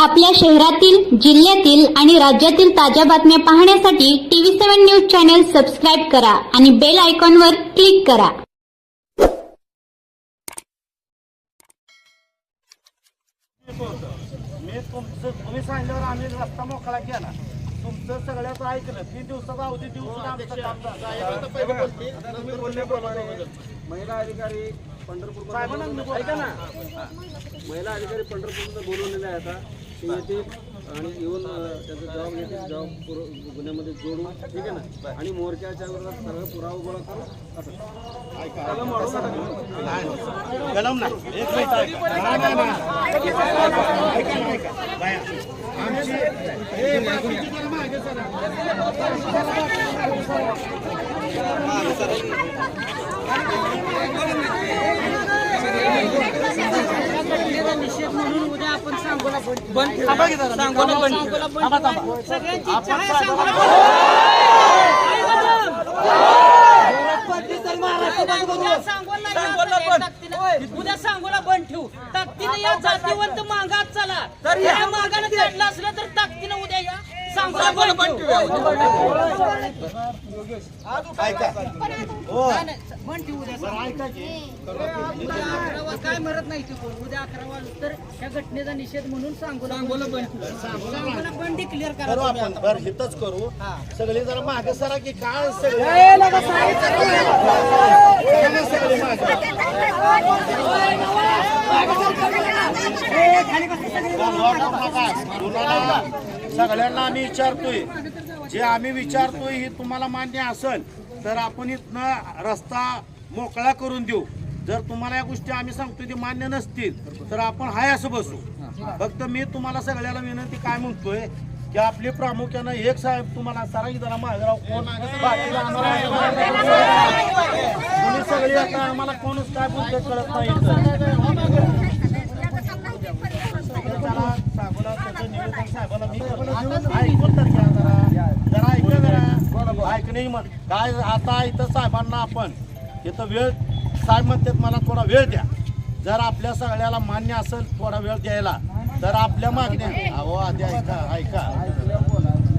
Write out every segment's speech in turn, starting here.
आपल्या शहरातील जिल्ह्यातील आणि राज्यातील ताज्या बातम्या पाहण्यासाठी TV seven news channel subscribe करा आणि बेल आयकॉनवर क्लिक करा. मी तुमचं तुम्ही सांगितल्यावर आम्ही रस्ता मोकळा केला. तुमचं सगळ्याचं ऐकलं. तीन दिवसाचा अवधी दिवस आमचं काम झालं. तुम्ही बोलल्याप्रमाणे महिला अधिकारी पंढरपूर ऐका ना. महिला अधिकारी पंढरपूरला बोलवलेले आहे आता ते येतील आणि येऊन त्याचा जबाब घेतील जबाब पुर- गुन्ह्यामध्ये जोडू ठीक आहे ना? आणि मोर्चाच्या विरोधात सर्व पुरावा गोळा करू असं. कलम नाही. एक मिनिट. ऐका. नाही, नाही, नाही. ऐका ना, ऐका. बाया, आमची हे बाकीची जरा मागे सरा. निषेध म्हणून उद्या आपण सांगोला बंद थांबा की जरा. सांगोला बंद थांबा, थांबा. सगळ्यांची इच्छा आहे सांगोला बंद उद्या सांगोला बंद ठेवू ताकदीनं या जातीवंत मागात चला तर या मागानं काढलं असलं काय मरत नाही ते कोण उद्या अकरा वाजता तर या घटनेचा निषेध म्हणून सांगोला सांगोला सांगोला बंद डिक्लेअर करा करू आपण. बरं हितच करू. सगळे जरा मागे सरा की काय सगळे. सगळे मागे. सगळ्यांना आम्ही विचारतोय. जे आम्ही विचारतोय हे तुम्हाला मान्य असेल तर आपण इथनं रस्ता मोकळा करून देऊ. जर तुम्हाला या गोष्टी आम्ही सांगतोय ते मान्य नसतील तर आपण हाय असं बसू. फक्त मी तुम्हाला सगळ्याला विनंती काय म्हणतोय की आपली प्रामुख्यानं एक साहेब तुम्हाला सारा जरा मागराव कोण तुम्ही सगळी आता आम्हाला कोणच काय बोलतोय कळत नाही इथं. त्याला साहेबाला त्याचं तर जरा जरा ऐका मग काय आता इथं साहेबांना आपण इथं वेळ साहेब म्हणतात मला थोडा वेळ द्या जर आपल्या सगळ्याला मान्य असेल थोडा वेळ द्यायला तर आपल्या मागण्या अहो आधी ऐका ऐका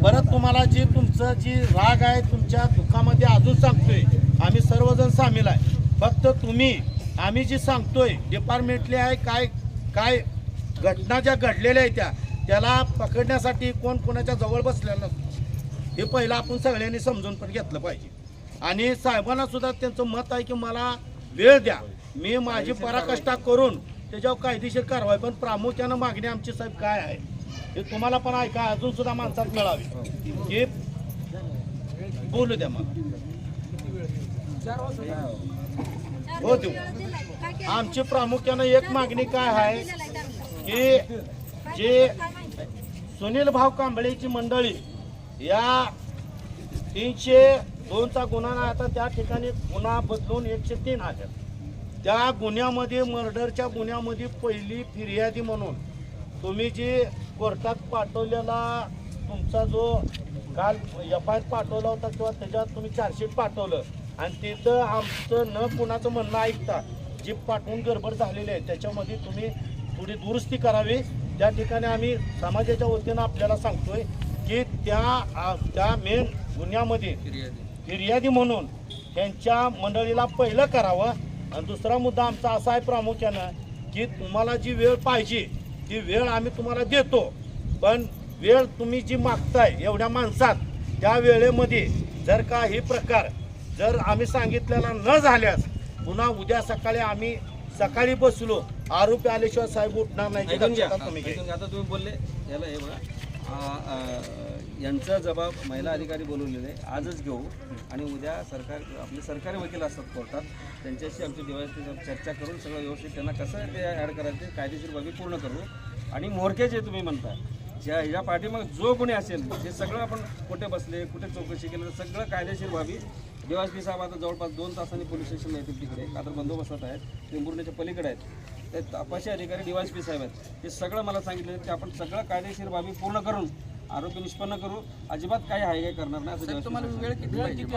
परत तुम्हाला जी तुमचं जी राग आहे तुमच्या दुःखामध्ये अजून सांगतोय आम्ही सर्वजण सामील आहे फक्त तुम्ही आम्ही जी सांगतोय डिपार्टमेंटली आहे काय काय घटना ज्या घडलेल्या आहेत त्या त्याला पकडण्यासाठी कोण कोणाच्या जवळ बसलेलं नसतं. हे पहिलं आपण सगळ्यांनी समजून पण घेतलं पाहिजे. आणि साहेबांना सुद्धा त्यांचं मत आहे की मला वेळ द्या. मी माझी पराकष्टा करून त्याच्यावर कायदेशीर कारवाई पण प्रामुख्यानं मागणी आमची साहेब काय आहे? हे तुम्हाला पण ऐका अजून सुद्धा माणसात मिळावी. हे बोलू द्या मग. हो देऊ. आमची प्रामुख्यानं एक मागणी काय आहे की जे सुनील भाऊ कांबळेची मंडळी या तीनशे दोनचा गुन्हा नाही आता त्या ठिकाणी गुन्हा बदलून एकशे तीन आल्या त्या गुन्ह्यामध्ये मर्डरच्या गुन्ह्यामध्ये पहिली फिर्यादी म्हणून तुम्ही जी कोर्टात पाठवलेला तुमचा जो काल एफ आय आर पाठवला होता किंवा त्याच्यात तुम्ही चार्जशीट पाठवलं आणि तिथं आमचं न कुणाचं म्हणणं ऐकता जी पाठवून गडबड झालेली आहे त्याच्यामध्ये तुम्ही थोडी दुरुस्ती करावी. त्या ठिकाणी आम्ही समाजाच्या वतीनं आपल्याला सांगतोय की त्या त्या मेन गुन्ह्यामध्ये फिर्यादी म्हणून त्यांच्या मंडळीला पहिलं करावं. आणि दुसरा मुद्दा आमचा असा आहे प्रामुख्यानं की तुम्हाला जी वेळ पाहिजे ती वेळ आम्ही तुम्हाला देतो. पण वेळ तुम्ही जी मागताय एवढ्या माणसात त्या वेळेमध्ये जर का हे प्रकार जर आम्ही सांगितलेला न झाल्यास पुन्हा उद्या सकाळी आम्ही सकाळी बसलो आरोपी आल्याशिवाय साहेब उठणार नाही. ऐकून घ्या. लक्षात तुम्ही. घ्या. ऐकून घ्या. आता तुम्ही बोलले याला हे बघा. आ, आ, यांचा जबाब महिला अधिकारी बोलवलेले आहे. आजच घेऊ. आणि उद्या सरकार आपले सरकारी वकील असतात कोर्टात. त्यांच्याशी आमची दिवाळी चर्चा करून सगळं व्यवस्थित त्यांना कसं ते ॲड करायचे कायदेशीर बाबी पूर्ण करू. आणि मोरके जे तुम्ही म्हणता ज्या ह्या पाठीमाग जो कोणी असेल हे सगळं आपण कुठे बसले कुठे चौकशी केलं तर सगळं कायदेशीर व्हावी देवासपी साहेब आता जवळपास दोन तासांनी पोलीस स्टेशनला येतील तिकडे. का तर बंदोबस्तात आहेत. टेंभुर्णीच्या पलीकडे आहेत. ते तपाशी अधिकारी डीवायसपी साहेब आहेत. ते सगळं मला सांगितलं की आपण सगळं कायदेशीर बाबी पूर्ण करून आरोपी निष्पन्न करू अजिबात काही हाय काय करणार नाही असं तुम्हाला वेळ किती किती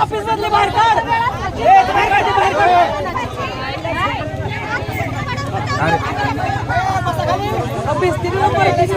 ऑफिस मधले बाहेर काढ ऑफिस तिथे